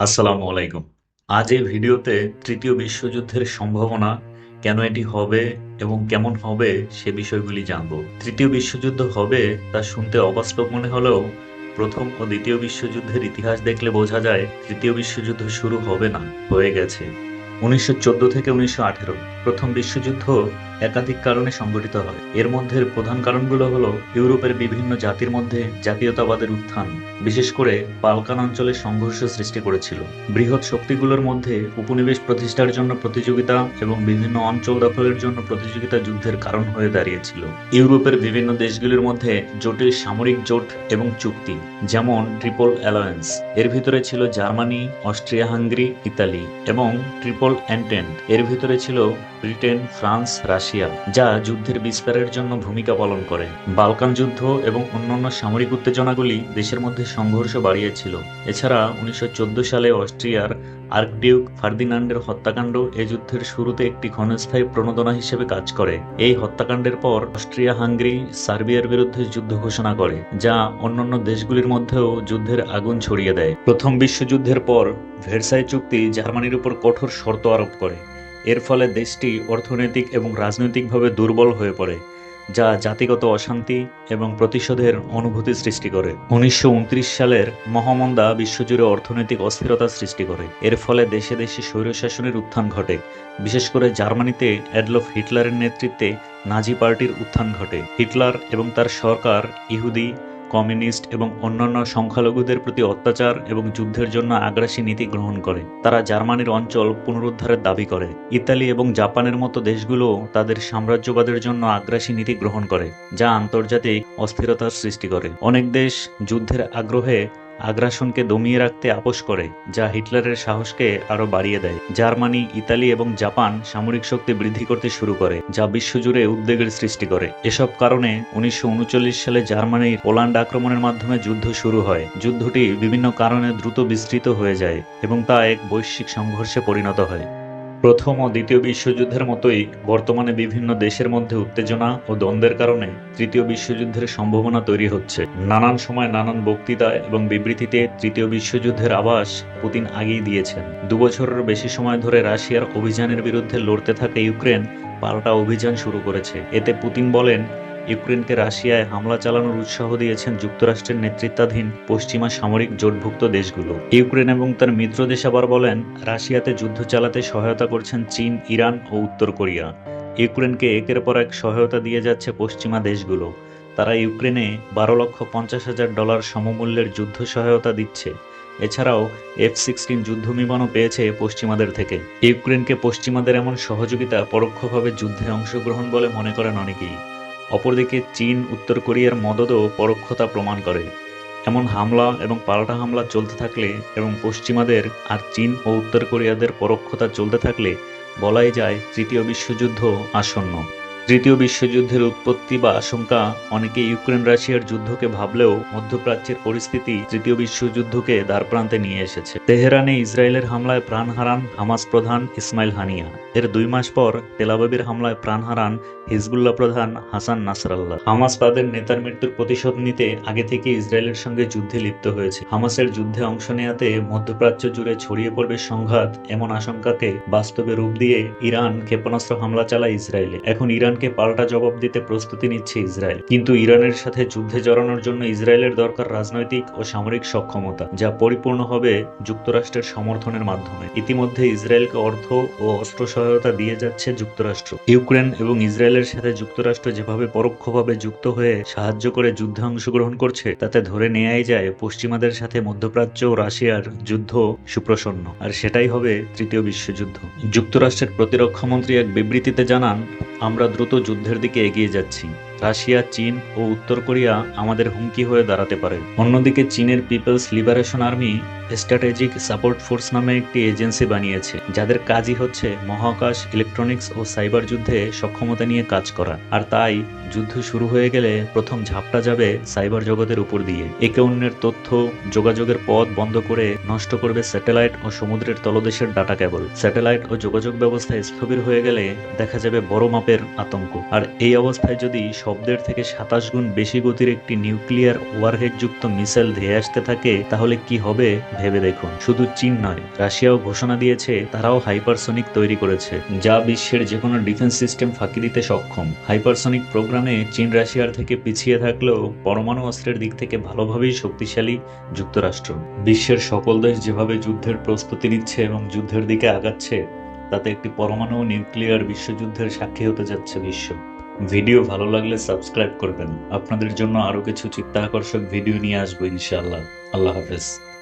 আসসালামু আলাইকুম। আজ এই ভিডিওতে তৃতীয় বিশ্বযুদ্ধের সম্ভাবনা, কেন এটি হবে এবং কেমন হবে সে বিষয়গুলি জানব। তৃতীয় বিশ্বযুদ্ধ হবে তা শুনতে অবাস্তব মনে হলেও প্রথম ও দ্বিতীয় বিশ্বযুদ্ধের ইতিহাস দেখলে বোঝা যায় তৃতীয় বিশ্বযুদ্ধ শুরু হবে না, হয়ে গেছে। উনিশশো চোদ্দ থেকে উনিশশো আঠেরো প্রথম বিশ্বযুদ্ধ একাধিক কারণে সংঘটিত হয়। এর মধ্যে প্রধান কারণগুলো হলো ইউরোপের বিভিন্ন জাতির মধ্যে জাতীয়তাবাদের উত্থান, বিশেষ করে বালকান অঞ্চলে সংঘর্ষ সৃষ্টি করেছিল। বৃহৎ শক্তিগুলোর মধ্যে উপনিবেশ প্রতিষ্ঠার জন্য প্রতিযোগিতা এবং বিভিন্ন অঞ্চল দখলের জন্য প্রতিযোগিতা যুদ্ধের কারণ হয়ে দাঁড়িয়েছিল। ইউরোপের বিভিন্ন দেশগুলির মধ্যে জটিল সামরিক জোট এবং চুক্তি, যেমন ট্রিপল অ্যালায়েন্স। এর ভিতরে ছিল জার্মানি অস্ট্রিয়া হাঙ্গেরি ইতালি এবং ট্রিপল অ্যান্টেন্ট। এর ভিতরে ছিল ব্রিটেন, ফ্রান্স, রাশিয়া, যা যুদ্ধের বিস্তারের জন্য ভূমিকা পালন করে। বালকান যুদ্ধ এবং অন্যান্য সামরিক উত্তেজনাগুলি দেশের মধ্যে সংঘর্ষ বাড়িয়েছিল। এছাড়া উনিশশো চোদ্দ সালে অস্ট্রিয়ার আর্কডিউক ফার্দিনান্ডের হত্যাকাণ্ড এ যুদ্ধের শুরুতে একটি ক্ষণস্থায়ী প্রণোদনা হিসেবে কাজ করে। এই হত্যাকাণ্ডের পর অস্ট্রিয়া হাঙ্গেরি সার্বিয়ার বিরুদ্ধে যুদ্ধ ঘোষণা করে, যা অন্যান্য দেশগুলির মধ্যেও যুদ্ধের আগুন ছড়িয়ে দেয়। প্রথম বিশ্বযুদ্ধের পর, ভেরসাই চুক্তি জার্মানির উপর কঠোর শর্ত আরোপ করে। এর ফলে দেশটি অর্থনৈতিক এবং রাজনৈতিকভাবে দুর্বল হয়ে পড়ে, যা জাতিগত অশান্তি এবং প্রতিশোধের অনুভূতি সৃষ্টি করে। উনিশশো উনত্রিশ সালের মহামন্দা বিশ্বজুড়ে অর্থনৈতিক অস্থিরতা সৃষ্টি করে। এর ফলে দেশে দেশে স্বৈরশাসনের উত্থান ঘটে। বিশেষ করে জার্মানিতে অ্যাডলফ হিটলারের নেতৃত্বে নাজি পার্টির উত্থান ঘটে। হিটলার এবং তার সরকার ইহুদি কমিউনিস্ট এবং অন্যান্য সংখ্যালঘুদের প্রতি অত্যাচার এবং যুদ্ধের জন্য আগ্রাসী নীতি গ্রহণ করে। তারা জার্মানির অঞ্চল পুনরুদ্ধারের দাবি করে। ইতালি এবং জাপানের মতো দেশগুলো তাদের সাম্রাজ্যবাদের জন্য আগ্রাসী নীতি গ্রহণ করে, যা আন্তর্জাতিক অস্থিরতার সৃষ্টি করে। অনেক দেশ যুদ্ধের আগ্রহে আগ্রাসনকে দমিয়ে রাখতে আপোষ করে, যা হিটলারের সাহসকে আরও বাড়িয়ে দেয়। জার্মানি, ইতালি এবং জাপান সামরিক শক্তি বৃদ্ধি করতে শুরু করে, যা বিশ্বজুড়ে উদ্বেগের সৃষ্টি করে। এসব কারণে উনিশশো উনচল্লিশ সালে জার্মানির পোল্যান্ড আক্রমণের মাধ্যমে যুদ্ধ শুরু হয়। যুদ্ধটি বিভিন্ন কারণে দ্রুত বিস্তৃত হয়ে যায় এবং তা এক বৈশ্বিক সংঘর্ষে পরিণত হয়। প্রথম ও দ্বিতীয় বিশ্বযুদ্ধের মতোই বর্তমানে বিভিন্ন দেশের মধ্যে উত্তেজনা ও দ্বন্দ্বের কারণে তৃতীয় বিশ্বযুদ্ধের সম্ভাবনা তৈরি হচ্ছে। নানান সময় নানান বক্তৃতা এবং বিবৃতিতে তৃতীয় বিশ্বযুদ্ধের আবাস পুতিন আগেই দিয়েছেন। দুবছরের বেশি সময় ধরে রাশিয়ার অভিযানের বিরুদ্ধে লড়তে থাকা ইউক্রেন পাল্টা অভিযান শুরু করেছে। এতে পুতিন বলেন ইউক্রেনকে রাশিয়ায় হামলা চালানোর উৎসাহ দিয়েছেন যুক্তরাষ্ট্রের নেতৃত্বাধীন পশ্চিমা সামরিক জোটভুক্ত দেশগুলো। ইউক্রেন এবং তার মিত্র দেশ আবার বলেন, রাশিয়াতে যুদ্ধ চালাতে সহায়তা করছেন চীন, ইরান ও উত্তর কোরিয়া। ইউক্রেনকে একের পর এক সহায়তা দিয়ে যাচ্ছে পশ্চিমা দেশগুলো। তারা ইউক্রেনে বারো লক্ষ পঞ্চাশ হাজার ডলার সমমূল্যের যুদ্ধ সহায়তা দিচ্ছে। এছাড়াও এফ সিক্সটিন যুদ্ধ বিমানও পেয়েছে পশ্চিমাদের থেকে। ইউক্রেনকে পশ্চিমাদের এমন সহযোগিতা পরোক্ষভাবে যুদ্ধে অংশগ্রহণ বলে মনে করেন অনেকেই। অপরদিকে চীন, উত্তর কোরিয়ার মদতও পরোক্ষতা প্রমাণ করে। এমন হামলা এবং পাল্টা হামলা চলতে থাকলে এবং পশ্চিমাদের আর চীন ও উত্তর কোরিয়াদের পরোক্ষতা চলতে থাকলে বলাই যায় তৃতীয় বিশ্বযুদ্ধ আসন্ন। তৃতীয় বিশ্বযুদ্ধের উৎপত্তি বা আশঙ্কা অনেকে ইউক্রেন রাশিয়ার যুদ্ধকে ভাবলেও মধ্যপ্রাচ্যের পরিস্থিতি তৃতীয় বিশ্বযুদ্ধকে দ্বারপ্রান্তে নিয়ে এসেছে। তেহরানে ইসরায়েলের হামলায় প্রাণ হারান হামাস প্রধান ইসমাইল হানিয়া। এর দুই মাস পর তেলাবাবির হামলায় প্রাণ হারান হিজবুল্লাহ প্রধান হাসান নাসরাল্লাহ। হামাস তাদের নেতার মৃত্যুর প্রতিশোধ নিতে আগে থেকে ইসরায়েলের সঙ্গে যুদ্ধে লিপ্ত হয়েছে। হামাসের যুদ্ধে অংশ নেয়াতে মধ্যপ্রাচ্য জুড়ে ছড়িয়ে পড়বে সংঘাত, এমন আশঙ্কাকে বাস্তবে রূপ দিয়ে ইরান ক্ষেপণাস্ত্র হামলা চালায় ইসরায়েলে। এখন ইরানকে পাল্টা জবাব দিতে প্রস্তুতি নিচ্ছে ইসরায়েল। কিন্তু ইরানের সাথে যুদ্ধে জড়ানোর জন্য ইসরায়েলের দরকার রাজনৈতিক ও সামরিক সক্ষমতা, যা পরিপূর্ণ হবে যুক্তরাষ্ট্রের সমর্থনের মাধ্যমে। ইতিমধ্যে ইসরায়েলকে অর্থ ও অস্ত্র সহায়তা দিয়ে যাচ্ছে যুক্তরাষ্ট্র। ইউক্রেন এবং ইসরায়েলের সাথে যুক্তরাষ্ট্র যেভাবে পরোক্ষভাবে যুক্ত হয়ে সাহায্য করে যুদ্ধে অংশগ্রহণ করছে, তাতে ধরে নেয়াই যায় পশ্চিমাদের সাথে মধ্যপ্রাচ্য ও রাশিয়ার যুদ্ধ সুপ্রসন্ন। আর সেটাই হবে তৃতীয় বিশ্বযুদ্ধ। যুক্তরাষ্ট্রের প্রতিরক্ষা মন্ত্রী এক বিবৃতিতে জানান, আমরা দ্রুত যুদ্ধের দিকে এগিয়ে যাচ্ছি। রাশিয়া, চীন ও উত্তর কোরিয়া আমাদের হুমকি হয়ে দাঁড়াতে পারে। অন্যদিকে চীনের people's liberation army strategic support force নামে একটি এজেন্সি বানিয়েছে, যাদের কাজই হচ্ছে মহাকাশ, ইলেকট্রনিক্স ও সাইবার যুদ্ধে সক্ষমতা নিয়ে কাজ করা। আর তাই যুদ্ধ শুরু হয়ে গেলে প্রথম ঝাপটা যাবে সাইবার জগতের উপর দিয়ে। একে অন্যের তথ্য, যোগাযোগের পথ বন্ধ করে নষ্ট করবে স্যাটেলাইট ও সমুদ্রের তলদেশের ডাটা কেবল। স্যাটেলাইট ও যোগাযোগ ব্যবস্থা স্থবির হয়ে গেলে দেখা যাবে বড় মাপের আতঙ্ক। আর এই অবস্থায় যদি শব্দের থেকে সাতাশ গুণ বেশি গতির একটি নিউক্লিয়ার ওয়ারহেডযুক্ত মিসাইল ধেয়ে আসতে থাকে, তাহলে কি হবে? ভেবে দেখুন। শুধু চীন নয়, রাশিয়াও ঘোষণা দিয়েছে, তারাও হাইপারসনিক তৈরি করেছে, যা বিশ্বের যে কোনো ডিফেন্স সিস্টেম ফাঁকি দিতে সক্ষম। হাইপারসনিক প্রোগ্রামে চীন রাশিয়ার থেকে পিছিয়ে থাকলেও পরমাণু অস্ত্রের দিক থেকে ভালোভাবেই শক্তিশালী যুক্তরাষ্ট্র। বিশ্বের সকল দেশ যেভাবে যুদ্ধের প্রস্তুতি নিচ্ছে এবং যুদ্ধের দিকে আগাচ্ছে, তাতে একটি পরমাণু নিউক্লিয়ার বিশ্বযুদ্ধের সাক্ষী হতে যাচ্ছে বিশ্ব। ভিডিও ভালো লাগলে সাবস্ক্রাইব করবেন। আপনাদের জন্য আরও কিছু চিত্তাকর্ষক ভিডিও নিয়ে আসব ইনশাআল্লাহ। আল্লাহ হাফেজ।